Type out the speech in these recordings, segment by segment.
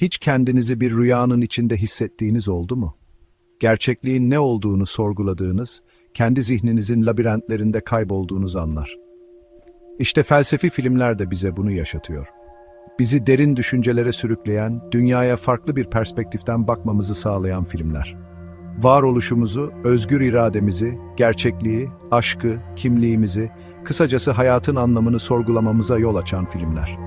Hiç kendinizi bir rüyanın içinde hissettiğiniz oldu mu? Gerçekliğin ne olduğunu sorguladığınız, kendi zihninizin labirentlerinde kaybolduğunuz anlar. İşte felsefi filmler de bize bunu yaşatıyor. Bizi derin düşüncelere sürükleyen, dünyaya farklı bir perspektiften bakmamızı sağlayan filmler. Varoluşumuzu, özgür irademizi, gerçekliği, aşkı, kimliğimizi, kısacası hayatın anlamını sorgulamamıza yol açan filmler.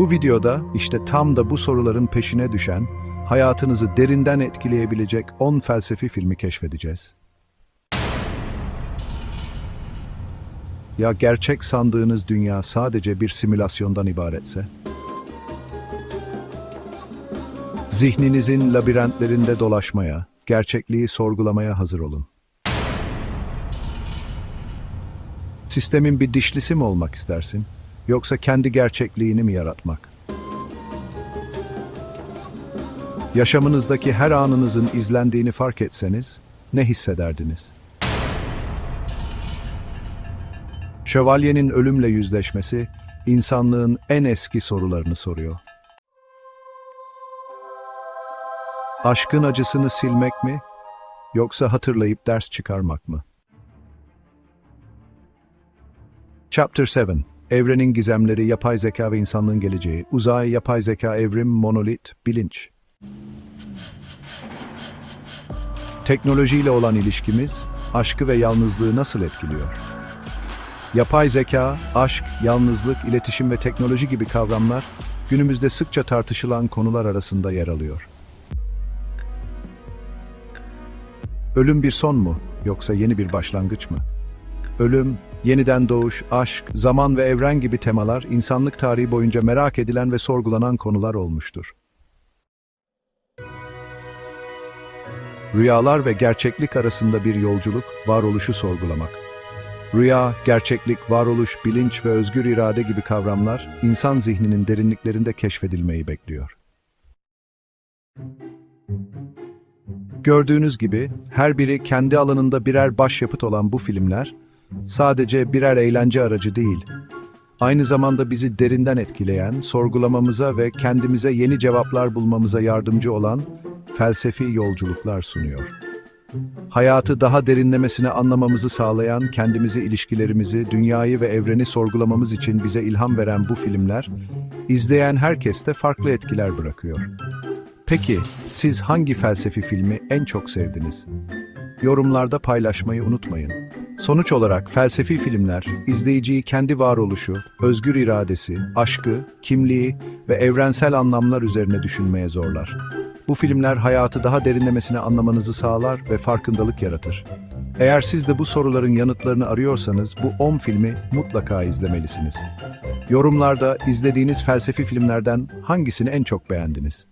Bu videoda işte tam da bu soruların peşine düşen, hayatınızı derinden etkileyebilecek 10 felsefi filmi keşfedeceğiz. Ya gerçek sandığınız dünya sadece bir simülasyondan ibaretse? Zihninizin labirentlerinde dolaşmaya, gerçekliği sorgulamaya hazır olun. Sistemin bir dişlisi mi olmak istersin? Yoksa kendi gerçekliğini mi yaratmak? Yaşamınızdaki her anınızın izlendiğini fark etseniz ne hissederdiniz? Şövalyenin ölümle yüzleşmesi insanlığın en eski sorularını soruyor. Aşkın acısını silmek mi yoksa hatırlayıp ders çıkarmak mı? Chapter 7 Evrenin gizemleri, yapay zeka ve insanlığın geleceği, uzay, yapay zeka, evrim, monolit, bilinç. Teknolojiyle olan ilişkimiz, aşkı ve yalnızlığı nasıl etkiliyor? Yapay zeka, aşk, yalnızlık, iletişim ve teknoloji gibi kavramlar günümüzde sıkça tartışılan konular arasında yer alıyor. Ölüm bir son mu yoksa yeni bir başlangıç mı? Ölüm, yeniden doğuş, aşk, zaman ve evren gibi temalar insanlık tarihi boyunca merak edilen ve sorgulanan konular olmuştur. Rüyalar ve gerçeklik arasında bir yolculuk, varoluşu sorgulamak. Rüya, gerçeklik, varoluş, bilinç ve özgür irade gibi kavramlar insan zihninin derinliklerinde keşfedilmeyi bekliyor. Gördüğünüz gibi her biri kendi alanında birer başyapıt olan bu filmler sadece birer eğlence aracı değil, aynı zamanda bizi derinden etkileyen, sorgulamamıza ve kendimize yeni cevaplar bulmamıza yardımcı olan felsefi yolculuklar sunuyor. Hayatı daha derinlemesine anlamamızı sağlayan, kendimizi, ilişkilerimizi, dünyayı ve evreni sorgulamamız için bize ilham veren bu filmler, izleyen herkeste farklı etkiler bırakıyor. Peki, siz hangi felsefi filmi en çok sevdiniz? Yorumlarda paylaşmayı unutmayın. Sonuç olarak felsefi filmler, izleyiciyi kendi varoluşu, özgür iradesi, aşkı, kimliği ve evrensel anlamlar üzerine düşünmeye zorlar. Bu filmler hayatı daha derinlemesine anlamanızı sağlar ve farkındalık yaratır. Eğer siz de bu soruların yanıtlarını arıyorsanız bu 10 filmi mutlaka izlemelisiniz. Yorumlarda izlediğiniz felsefi filmlerden hangisini en çok beğendiniz?